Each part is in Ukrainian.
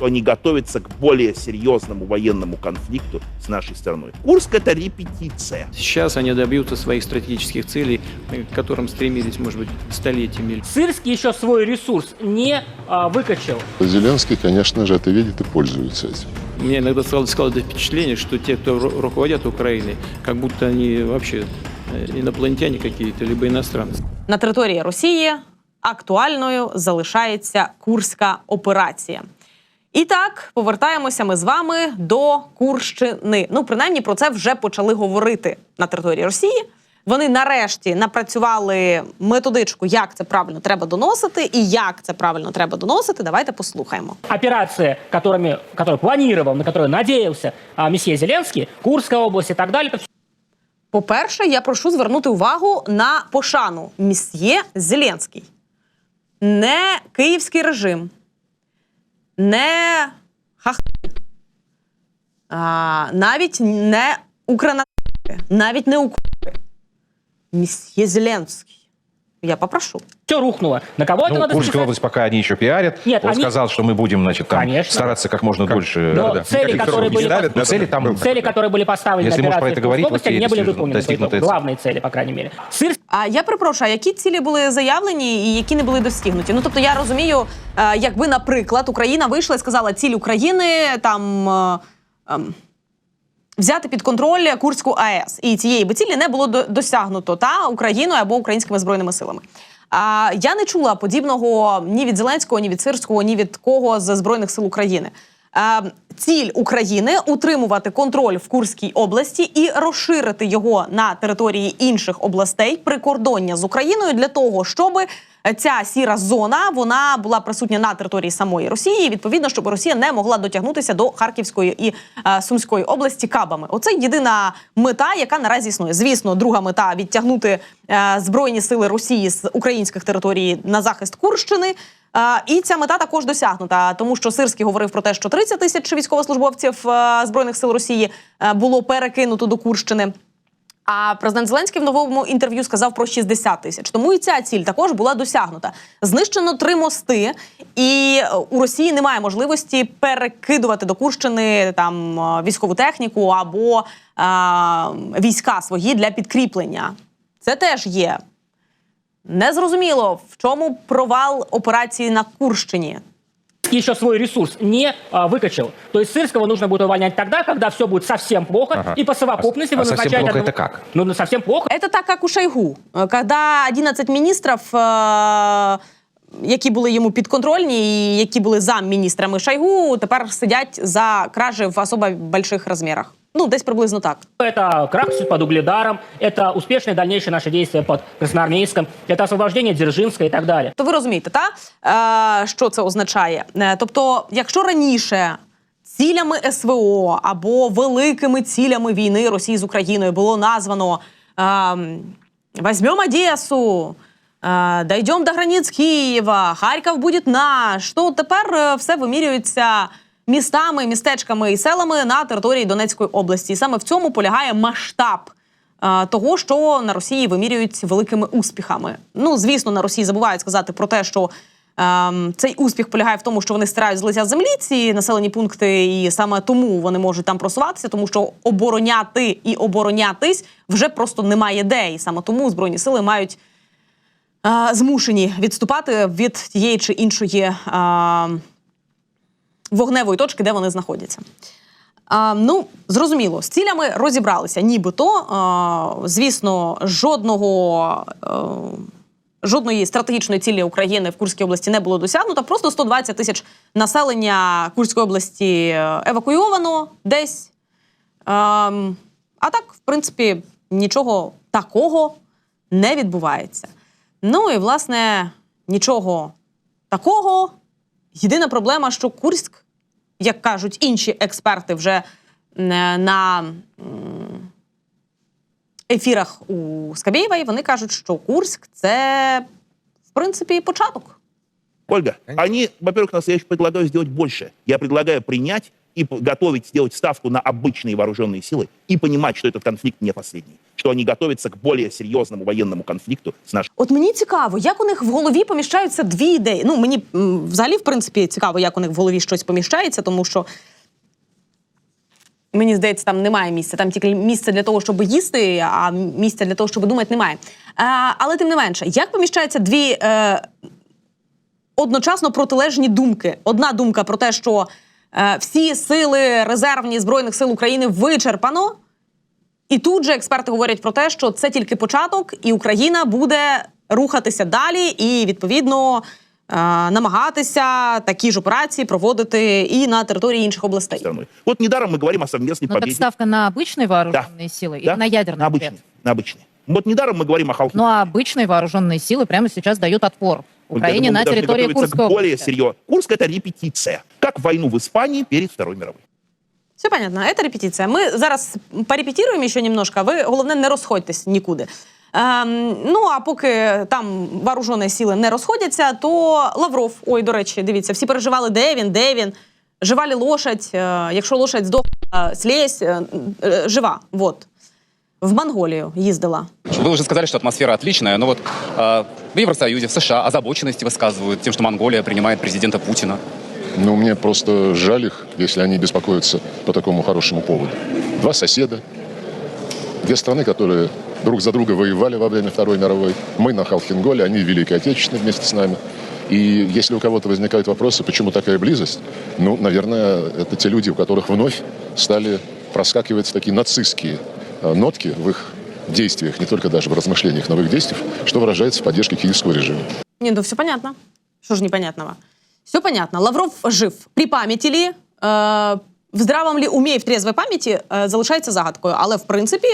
что они готовятся к более серьезному военному конфликту с нашей страной. Курск – это репетиция. Сейчас они добьются своих стратегических целей, э, к которым стремились, может быть, столетиями. Сырский еще свой ресурс не а, выкачал. Зеленский, конечно же, это видит и пользуется этим. У меня иногда складывается складывается впечатление, что те, кто ру- руководят Украиной, как будто они вообще э, инопланетяне какие-то, либо иностранцы. На території Росії актуальною залишається Курська операція. І так, повертаємося ми з вами до Курщини. Ну, принаймні, про це вже почали говорити на території Росії. Вони нарешті напрацювали методичку, як це правильно треба доносити, і як це правильно треба доносити. Давайте послухаємо. Операции, которыми, которые планировал, на которые надеялся а, месье Зеленский, Курская область и так далее, это По-перше, я прошу звернути увагу на пошану місьє Зеленський. Не київський режим, не хахи, а, навіть не укранати, навіть не Укр. Місьє. Я попрошу. все рухнуло. На кого это Ну, надо Курская списать? область пока они еще пиарят. Нет, Он они- сказал, что мы будем, значит, там Конечно. стараться как можно дольше. Но Да-да-да. цели, Никаких которые сроков не были ставят, по- но цели там... Цели, которые были поставлены Если на можешь про операцию это говорить, в Курской области, вот они не были действительно выполнены. по достигнуты итогу. цели. Главные цели, по крайней мере. Сыр А я перепрошую, а які цілі були заявлені і які не були достигнуті? Ну тобто я розумію, е, якби, наприклад, Україна вийшла і сказала, ціль України там. е, ем, Взяти під контроль Курську АЕС і цієї би цілі не було досягнуто та Україною або українськими збройними силами. А я не чула подібного ні від Зеленського, ні від Сирського, ні від кого з збройних сил України. Ціль України утримувати контроль в Курській області і розширити його на території інших областей прикордоння з Україною для того, щоб ця сіра зона вона була присутня на території самої Росії. Відповідно, щоб Росія не могла дотягнутися до Харківської і е, Сумської області кабами. Оце єдина мета, яка наразі існує. Звісно, друга мета відтягнути е, збройні сили Росії з українських територій на захист Курщини. Е, І ця мета також досягнута, тому що Сирський говорив про те, що 30 тисяч військовослужбовців е, збройних сил Росії е, було перекинуто до Курщини. А президент Зеленський в новому інтерв'ю сказав про 60 тисяч. Тому і ця ціль також була досягнута. Знищено три мости, і е, у Росії немає можливості перекидувати до Курщини там е, військову техніку або е, війська свої для підкріплення. Це теж є. Незрозуміло, в чому провал операції на Курщині еще свой ресурс не а, выкачал. То есть Сырского нужно будет увольнять тогда, когда все будет совсем плохо, Ага. и по совокупности А- вы а совсем назначаете... плохо одного- это как? Ну, ну, совсем плохо. Это так, как у Шойгу. Э, Когда 11 міністрів, е, які були йому підконтрольні, і які були замміністрами Шойгу, тепер сидять за кражі в особо больших розмірах. Ну, десь приблизно так. Это крах под Угледаром, это успешные дальнейшие наши действия под Красноармейском, это освобождение Дзержинска и так далее. То ви розумієте, та? Е, що це означає? Е, тобто, якщо раніше цілями СВО або великими цілями війни Росії з Україною було названо ем, «Возьмем Одесу», е, «Дойдем до границь Києва», «Харків буде наш», то тепер е, все вимірюється містами, містечками і селами на території Донецької області. І саме в цьому полягає масштаб е, того, що на Росії вимірюють великими успіхами. Ну, звісно, на Росії забувають сказати про те, що ем, цей успіх полягає в тому, що вони стирають з лиця землі ці населені пункти, і саме тому вони можуть там просуватися, тому що обороняти і оборонятись вже просто немає де. І саме тому збройні сили мають е, змушені відступати від тієї чи іншої. Е, Вогневої точки, де вони знаходяться. А, ну, зрозуміло, з цілями розібралися. Нібито, а, звісно, жодного. е, Жодної стратегічної цілі України в Курській області не було досягнуто. Просто 120 тисяч населення Курської області е, евакуйовано десь. Ем, а так, в принципі, нічого такого не відбувається. Ну і власне нічого такого. Єдина проблема, що Курськ, як кажуть інші експерти, вже е, на ефірах у Скабєєвої, вони кажуть, що Курськ це в принципі початок. Ольга, они, во-первых, нас я предлагаю сделать больше. Я предлагаю принять и п- готовить, сделать ставку на обычные вооруженные силы и понимать, что этот конфликт не последний, что они готовятся к более серьезному военному конфликту с нашей От мені цікаво, як у них в голові поміщаються дві ідеї. Ну мені м, взагалі, в принципі, цікаво, як у них в голові щось поміщається, тому що мені здається, там немає місця. Там тільки місце для того, щоб їсти, а місця для того, щоб думати, немає. А, але тим не менше, як поміщаються дві е, одночасно протилежні думки? Одна думка про те, що е, всі сили резервні збройних сил України вичерпано. І тут же експерти говорять про те, що це тільки початок, і Україна буде рухатися далі, і відповідно е, намагатися такі ж операції проводити і на території інших областей. страной. Вот недаром мы говорим о совместной Но так победе. ставка на обычные вооруженные силы или Да, на ядерный на ответ? обычные, на обычные. Вот недаром мы говорим о Халхе. Ну а обычные вооруженные силы прямо сейчас дают отпор Украине на территории Курской более области. серьезно. Курск это репетиция, как войну в Испании перед Второй мировой. Все понятно, це репетиція. Ми зараз порепетируємо ще немножко, а ви головне не розходьтесь нікуди. Ем, ну а поки там вооружені сили не розходяться, то Лавров, ой, до речі, дивіться, всі переживали, де він, де він. Жива ли лошадь? Е, якщо лошадь здохла, слізь, е, е, жива. Вот. В Монголію їздила. Вы уже сказали, что атмосфера отличная, но вот э, в Евросоюзе, в США озабоченности высказывают тем, что Монголия принимает президента Путина. Ну, мне просто жаль их, если они беспокоятся по такому хорошему поводу. Два соседа, две страны, которые друг за друга воевали во время Второй мировой. Мы на Халхинголе, они в Великой Отечественной вместе с нами. И если у кого-то возникают вопросы, почему такая близость, ну, наверное, это те люди, у которых вновь стали проскакивать такие нацистские э, нотки в их действиях, не только даже в размышлениях, но в их действиях, что выражается в поддержке киевского режима. Не, ну все понятно. Что ж непонятного? Все понятно. Лавров жив. При пам'яті лі, е, в здравому лі умі в трезвій пам'яті е, залишається загадкою. Але в принципі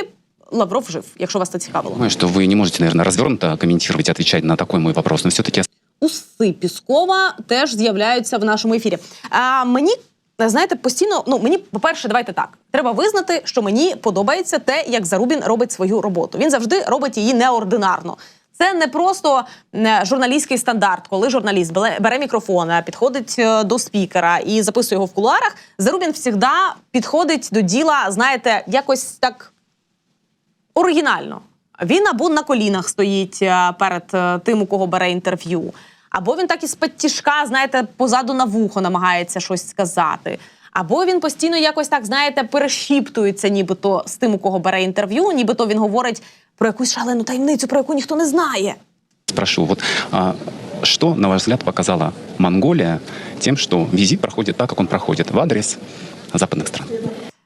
Лавров жив, якщо вас це цікавило. Понимаю, что вы не можете, наверное, развернуто комментировать и отвечать на такой мой вопрос, но все-таки Уси Піскова теж з'являються в нашому ефірі. А мені. Знаєте, постійно, ну мені, по-перше, давайте так. Треба визнати, що мені подобається те, як Зарубін робить свою роботу. Він завжди робить її неординарно. Це не просто е, журналістський стандарт, коли журналіст бере, мікрофон, е, підходить е, до спікера і записує його в кулуарах. Зарубін завжди підходить до діла, знаєте, якось так оригінально. Він або на колінах стоїть перед тим, у кого бере інтерв'ю, або він так із тяжка, знаєте, позаду на вухо намагається щось сказати. Або він постійно якось так, знаєте, перешіптується, нібито з тим, у кого бере інтерв'ю, нібито він говорить про якусь шалену таємницю, про яку ніхто не знає. спрошу, вот а, что, на ваш взгляд, показала Монголия тем, что визит проходит так, как он проходит в адрес западных стран?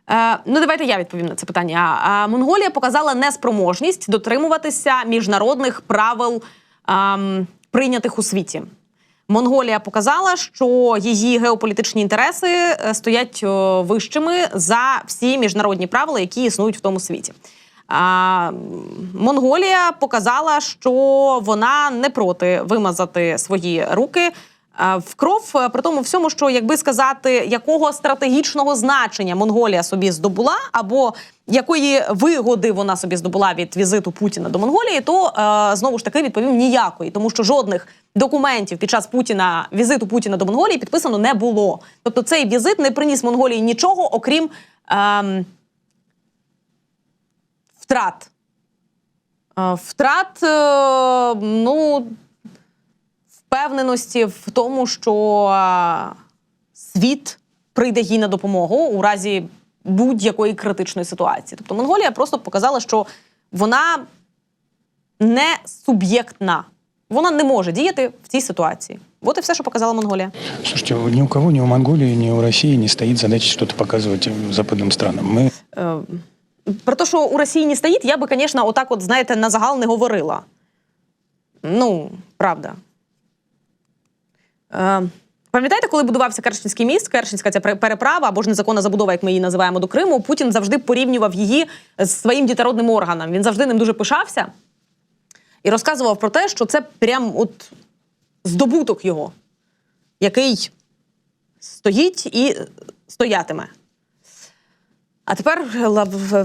Е, ну, давайте я відповім на це питання. Монголія показала неспроможність дотримуватися міжнародних правил ем, прийнятих у світі. Монголія показала, що її геополітичні інтереси е, стоять вищими за всі міжнародні правила, які існують в тому світі. А, Монголія показала, що вона не проти вимазати свої руки е, в кров, при тому всьому, що якби сказати, якого стратегічного значення Монголія собі здобула, або якої вигоди вона собі здобула від візиту Путіна до Монголії, то е, знову ж таки відповім ніякої, тому що жодних документів під час Путіна візиту Путіна до Монголії підписано не було. Тобто цей візит не приніс Монголії нічого, окрім ем, втрат. Е, Втрат, е, ну, впевненості в тому, що е, світ прийде їй на допомогу у разі будь-якої критичної ситуації. Тобто Монголія просто показала, що вона не суб'єктна. Вона не може діяти в цій ситуації. От і все, що показала Монголія. Слушайте, ни у кого, ни у Монголии, ни у России не стоит задача что-то показывать э, западным странам. Мы Е, Про те, що у Росії не стоїть, я би, звісно, отак, от, знаєте, на загал не говорила. Ну, правда. Е, Пам'ятаєте, коли будувався Керченський міст, Керченська ця переправа або ж незаконна забудова, як ми її називаємо до Криму, Путін завжди порівнював її з своїм дітородним органом. Він завжди ним дуже пишався і розказував про те, що це прям от здобуток його, який стоїть і стоятиме. А тепер Лав- в-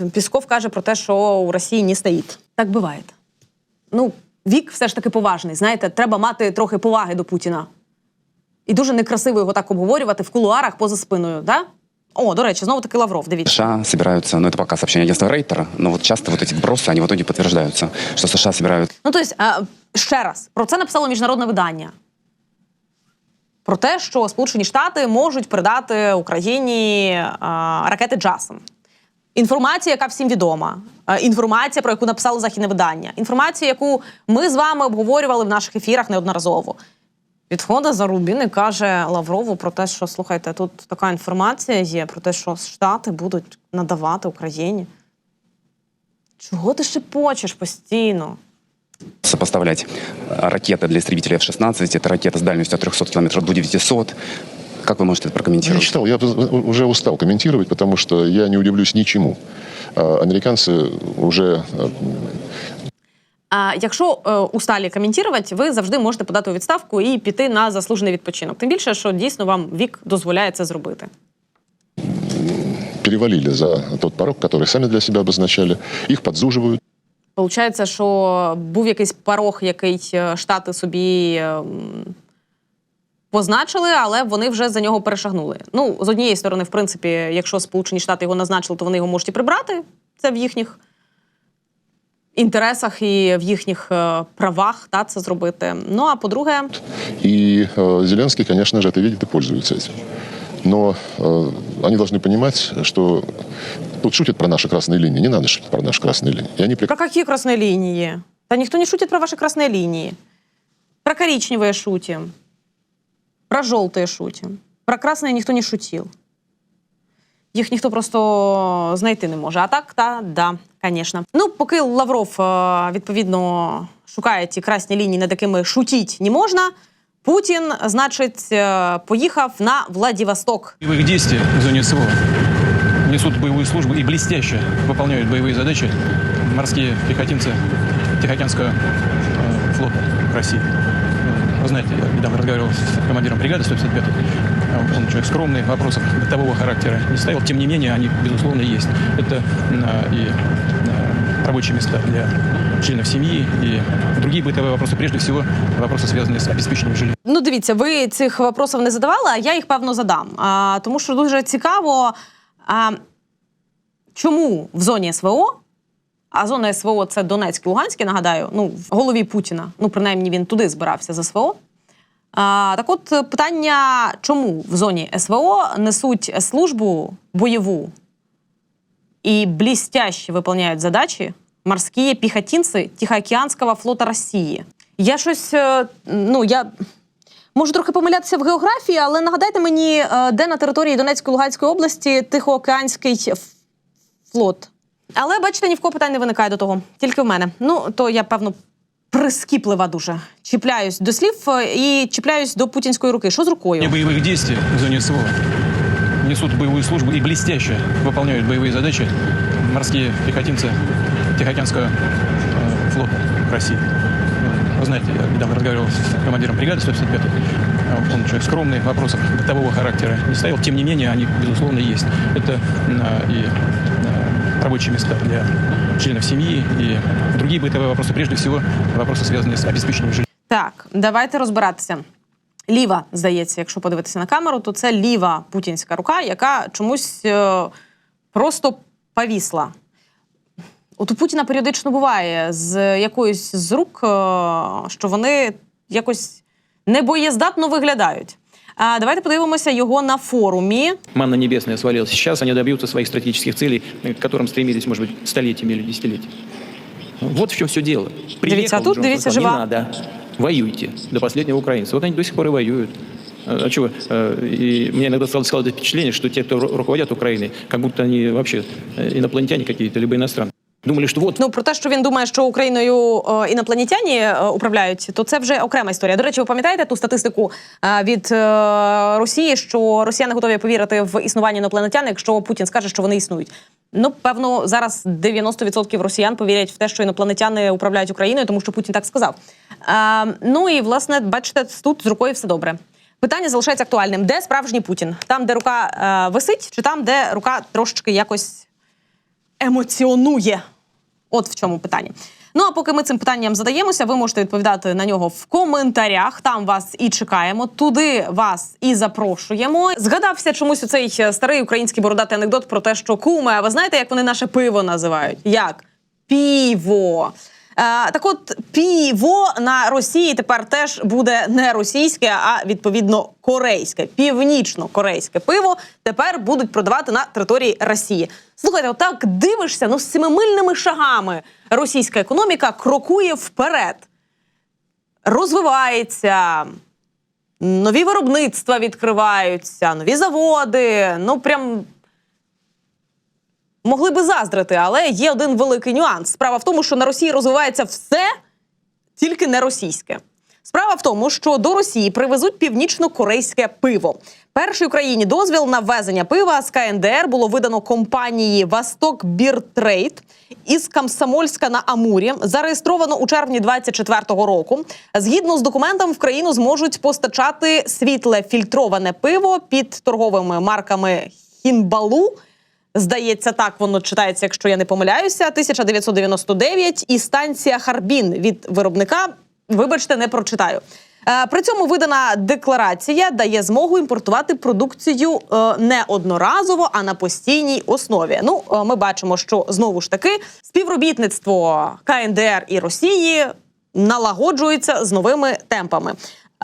в- Пісков каже про те, що у Росії не стоїть. Так буває. Ну, вік все ж таки поважний. Знаєте, треба мати трохи поваги до Путіна. І дуже некрасиво його так обговорювати в кулуарах поза спиною. Да? О, до речі, знову таки Лавров. Дивіться. США собираются, ну это пока сообщение агентства Рейтера, но вот часто вот эти вбросы, они в итоге подтверждаются, что США собираются Ну, тобто, е, ще раз, про це написало міжнародне видання. Про те, що Сполучені Штати можуть передати Україні е, ракети Джасом. Інформація, яка всім відома. Е, Інформація, про яку написало західне видання. Інформація, яку ми з вами обговорювали в наших ефірах неодноразово. Відходить Зарубін і каже Лаврову про те, що слухайте, тут така інформація є про те, що Штати будуть надавати Україні. Чого ти шепочеш постійно? сопоставлять э, ракеты для истребителей F-16, это ракета с дальностью от 300 километров до 900. Как вы можете это Я не прокомментировать? читал, я уже устал комментировать, потому что я не удивлюсь ничему. А, Американцы уже э, А якщо е, усталі коментувати, ви завжди можете подати у відставку і піти на заслужений відпочинок. Тим більше, що дійсно вам вік дозволяє це зробити. перевалили за тот порог, который сами для себя обозначали. Их подзуживают. Получається, що був якийсь порог, який е, штати собі е, м, позначили, але вони вже за нього перешагнули. Ну, з однієї сторони, в принципі, якщо Сполучені Штати його назначили, то вони його можуть і прибрати. Це в їхніх інтересах і в їхніх е, правах та, це зробити. Ну а по-друге, И э, Зеленский, конечно же, это видит и пользуется этим. Но э, они должны понимать, что тут шутят про наши красные линии. Не надо шутить про наши красные линии. И они Про какие красные линии? Да никто не шутит про ваши красные линии. Про коричневые шутим. Про желтые шутим. Про красные ніхто не шутил. Їх ніхто просто знайти не може. А так, та, да, звісно. Ну, поки Лавров, е, відповідно, шукає ті красні лінії, над якими шутіть не можна, Путін, значить, е, поїхав на Владивосток. Боевых действий в зоне СВО несут боевую службу и блестяще выполняют боевые задачи морские пехотинцы Тихоокеанского э, флота России. Вы знаете, я недавно разговаривал с командиром бригады 155 Он человек скромный, вопросов бытового характера не ставил. Тем не менее, они, безусловно, есть. Это э, и э, рабочие места для членов семьи и другие бытовые вопросы. Прежде всего, вопросы, связанные с обеспечением жилья. Ну, дивіться, ви цих вопросів не задавали, а я їх певно задам. А, тому що дуже цікаво, а, чому в зоні СВО, а зона СВО це Донецьк і Луганськ, я нагадаю, ну, в голові Путіна, ну, принаймні він туди збирався за СВО. А, так от питання, чому в зоні СВО несуть службу бойову и блестяще выполняют задачи морские піхотинці Тихоокеанського флота Росії. Я щось, е, ну я можу трохи помилятися в географії, але нагадайте мені, е, де на території Донецької Луганської області Тихоокеанський ф- флот. Але бачите, ні в кого питань не виникає до того, тільки в мене. Ну то я певно. Прискіплива дуже чіпляюсь до слів е, і чіпляюсь до путінської руки. Що з рукою? боевых действий в зоне СВО несут боевую службу и блестяще выполняют боевые задачи морские пехотинцы Тихоокеанского э, флота России. Вы знаете, я недавно разговаривал с командиром бригады 155 Он человек скромный, вопросов бытового характера не ставил. Тем не менее, они, безусловно, есть. Это э, и э, рабочие места для членов семьи и другие бытовые вопросы. Прежде всего, вопросы, связанные с обеспечением жилья. Так, давайте розбиратися. Ліва, здається, якщо подивитися на камеру, то це ліва путінська рука, яка чомусь е, просто повісла. От у Путіна періодично буває з якоюсь з рук, е, що вони якось небоєздатно виглядають. А давайте подивимося його на форумі. Манна небесная свалилась. Сейчас они добьются своих стратегических целей, к которым стремились, может быть, столетиями или десятилетиями. Вот в чем все дело. Дивіться, а тут, Джонсон, дивіться, сказал, жива. Не надо. Воюйте до последнего украинца. Вот они до сих пор и воюют. А а чего? Э, И мне иногда стало складывать впечатление, что те, кто ру- руководят Украиной, как будто они вообще э, инопланетяне какие-то, либо иностранцы. Думали, что вот Ну про те, що він думає, що Україною е, інопланетяні е, управляють, то це вже окрема історія. До речі, ви пам'ятаєте ту статистику е, від е, Росії, що росіяни готові повірити в існування інопланетян, якщо Путін скаже, що вони існують. Ну, певно, зараз 90% росіян повірять в те, що інопланетяни управляють Україною, тому що Путін так сказав. Е, ну і власне, бачите, тут з рукою все добре. Питання залишається актуальним: де справжній Путін? Там, де рука е, висить, чи там, де рука трошечки якось емоціонує? От в чому питання. Ну а поки ми цим питанням задаємося, ви можете відповідати на нього в коментарях. Там вас і чекаємо. Туди вас і запрошуємо. Згадався чомусь у цей старий український бородатий анекдот про те, що куме, а ви знаєте, як вони наше пиво називають? Як? Піво. Е, так от піво на Росії тепер теж буде не російське, а відповідно корейське, північно-корейське пиво тепер будуть продавати на території Росії. Слухайте, отак дивишся, ну з семимильними шагами російська економіка крокує вперед, розвивається. Нові виробництва відкриваються, нові заводи. Ну прям могли би заздрити, але є один великий нюанс. Справа в тому, що на Росії розвивається все, тільки не російське. Справа в тому, що до Росії привезуть північно-корейське пиво. Першій Україні дозвіл на ввезення пива з КНДР було видано компанії Восток Біртрейд із Комсомольська на Амурі. Зареєстровано у червні 24-го року. Згідно з документом, в країну зможуть постачати світле фільтроване пиво під торговими марками Хінбалу. Здається, так воно читається, якщо я не помиляюся. 1999 і станція Харбін від виробника. Вибачте, не прочитаю. Е, При цьому видана декларація дає змогу імпортувати продукцію е, не одноразово, а на постійній основі. Ну, е, ми бачимо, що знову ж таки співробітництво КНДР і Росії налагоджується з новими темпами.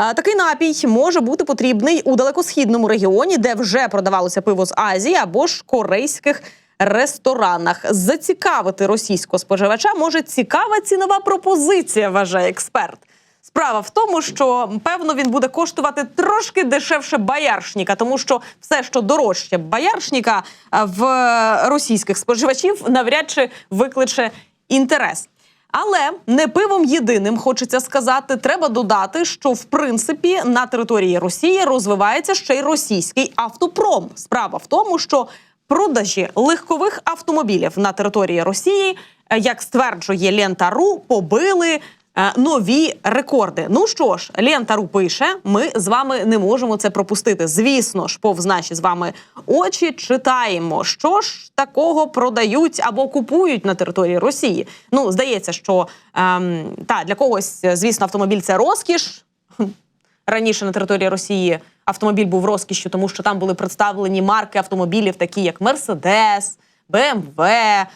А, Такий напій може бути потрібний у далекосхідному регіоні, де вже продавалося пиво з Азії або ж корейських ресторанах. Зацікавити російського споживача може цікава цінова пропозиція, вважає експерт. Справа в тому, що певно він буде коштувати трошки дешевше бояршніка, тому що все, що дорожче бояршніка в російських споживачів, навряд чи викличе інтерес. Але не пивом єдиним хочеться сказати, треба додати, що в принципі на території Росії розвивається ще й російський автопром. Справа в тому, що продажі легкових автомобілів на території Росії, е, як стверджує Лента.ру, побили. Е, Нові рекорди. Ну що ж, Лента.ру пише: ми з вами не можемо це пропустити. Звісно ж, повз наші з вами очі читаємо, що ж такого продають або купують на території Росії. Ну, здається, що ем, та для когось, звісно, автомобіль це розкіш. Раніше на території Росії автомобіль був розкішшю, тому що там були представлені марки автомобілів, такі як Мерседес, БМВ, ем,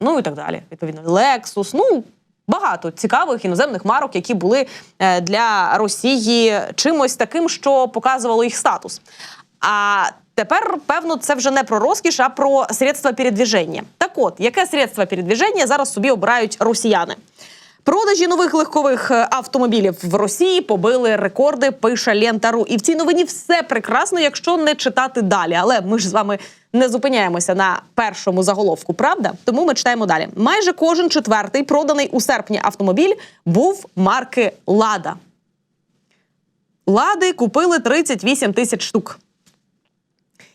ну і так далі. Відповідно, Lexus. Ну, багато цікавих іноземних марок, які були е, для Росії чимось таким, що показувало їх статус. А тепер, певно, це вже не про розкіш, а про средства передвіження. Так от, яке средство передвіження зараз собі обирають росіяни? Продажі нових легкових е, автомобілів в Росії побили рекорди. Пише Лента.ру. І в цій новині все прекрасно, якщо не читати далі. Але ми ж з вами не зупиняємося на першому заголовку, правда? Тому ми читаємо далі. Майже кожен четвертий проданий у серпні автомобіль був марки Лада. Лади купили 38 тисяч штук.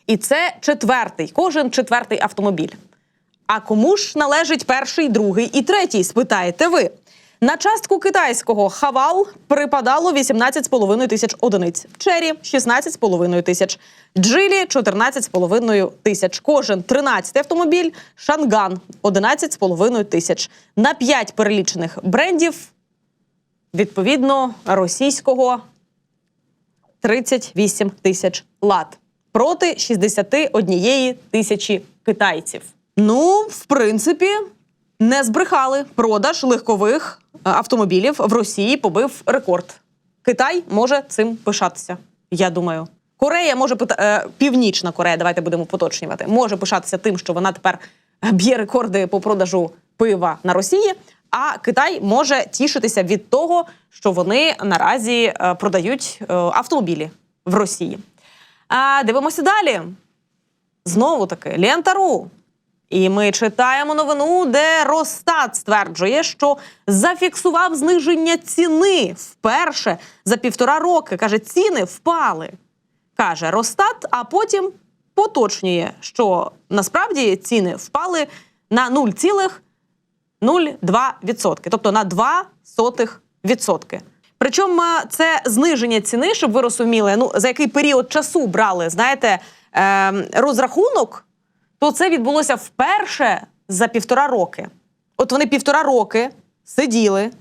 І це четвертий, кожен четвертий автомобіль. А кому ж належить перший, другий і третій? Спитаєте ви. На частку китайського хавал припадало 18,5 тисяч одиниць, чері 16,5 тисяч, джилі 14,5 тисяч. Кожен 13 автомобіль, шанган 11,5 тисяч. На 5 перелічених брендів, відповідно, російського 38 тисяч лат проти 61 тисячі китайців. Ну, в принципі, не збрехали. Продаж легкових е, автомобілів в Росії побив рекорд. Китай може цим пишатися. Я думаю. Корея може е, Північна Корея, давайте будемо поточнювати, може пишатися тим, що вона тепер б'є рекорди по продажу пива на Росії. А Китай може тішитися від того, що вони наразі е, продають е, автомобілі в Росії. А дивимося далі. Знову таки, Лента.ру. І ми читаємо новину, де Росстат стверджує, що зафіксував зниження ціни вперше за півтора роки. Каже, ціни впали. Каже Росстат, а потім поточнює, що насправді ціни впали на 0,02%, тобто на 0,02%. Причому це зниження ціни, щоб ви розуміли, ну за який період часу брали, знаєте, е, розрахунок, то це відбулося вперше за півтора роки. От вони півтора роки сиділи,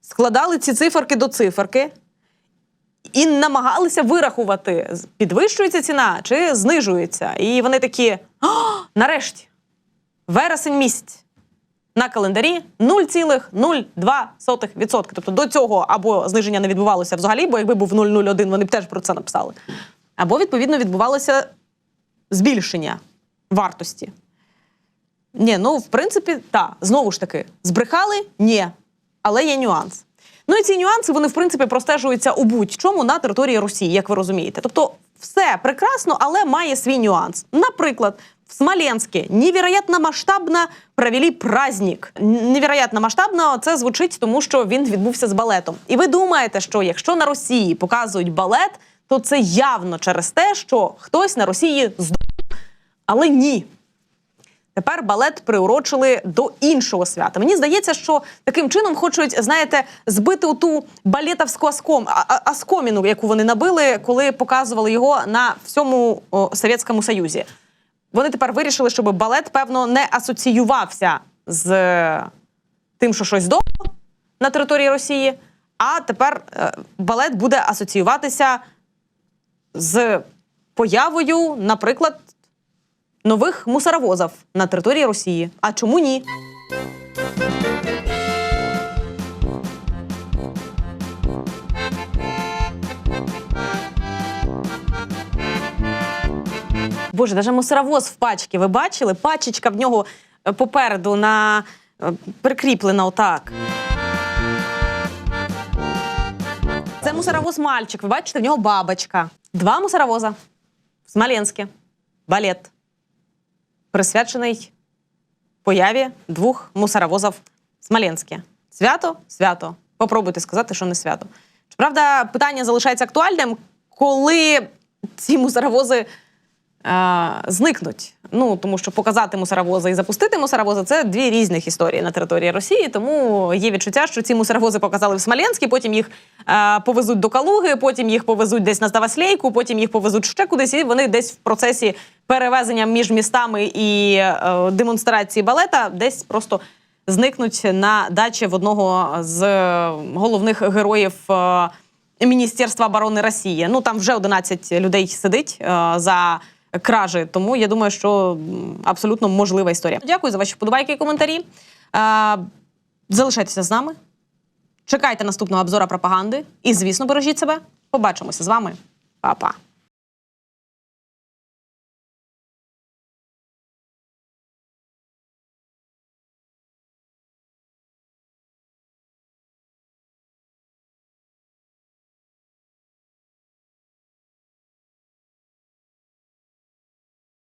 складали ці циферки до циферки і намагалися вирахувати, підвищується ціна чи знижується. І вони такі: «О, нарешті, вересень місяць. На календарі 0,02%. Тобто до цього або зниження не відбувалося взагалі, бо якби був 0,01, вони б теж про це написали. Або, відповідно, відбувалося збільшення вартості. Ні, ну в принципі, так, знову ж таки, збрехали? Ні. Але є нюанс. Ну і ці нюанси вони в принципі простежуються у будь-чому на території Росії, як ви розумієте. Тобто, все прекрасно, але має свій нюанс. Наприклад, в Смоленське невероятно масштабно провели праздник. Невероятно масштабно це звучить, тому що він відбувся з балетом. І ви думаєте, що якщо на Росії показують балет, то це явно через те, що хтось на Росії здох. Але ні. Тепер балет приурочили до іншого свята. Мені здається, що таким чином хочуть, знаєте, збити ту балетовську аском, аскоміну, яку вони набили, коли показували його на всьому о, Совєтському Союзі. Вони тепер вирішили, щоб балет, певно, не асоціювався з е, тим, що щось до на території Росії. А тепер е, балет буде асоціюватися з появою, наприклад, нових мусоровозів на території Росії. А чому ні? Боже, навіть мусоровоз в пачці. Ви бачили? Пачечка в нього е, попереду на е, прикріплена отак. Це мусоровоз мальчик. Ви бачите, в нього бабочка. Два мусоровоза. В Смоленське. Балет. Присвячений появі двох мусоровозів в Смоленське. Свято? Свято. Попробуйте сказати, що не свято. Правда, питання залишається актуальним, коли ці мусоровози зникнуть. Ну тому що показати мусоровози і запустити мусоровози це дві різних історії на території Росії. Тому є відчуття, що ці мусоровози показали в Смоленській, потім їх е, повезуть до Калуги, потім їх повезуть десь на Ставаслейку, потім їх повезуть ще кудись, і вони десь в процесі перевезення між містами і е, демонстрації балета десь просто зникнуть на дачі в одного з е, головних героїв. е, Міністерства оборони Росії. Ну там вже 11 людей сидить е, за кражі. Тому я думаю, що абсолютно можлива історія. Дякую за ваші вподобайки і коментарі. Залишайтеся з нами. Чекайте наступного обзора пропаганди. І, звісно, бережіть себе. Побачимося з вами. Па-па.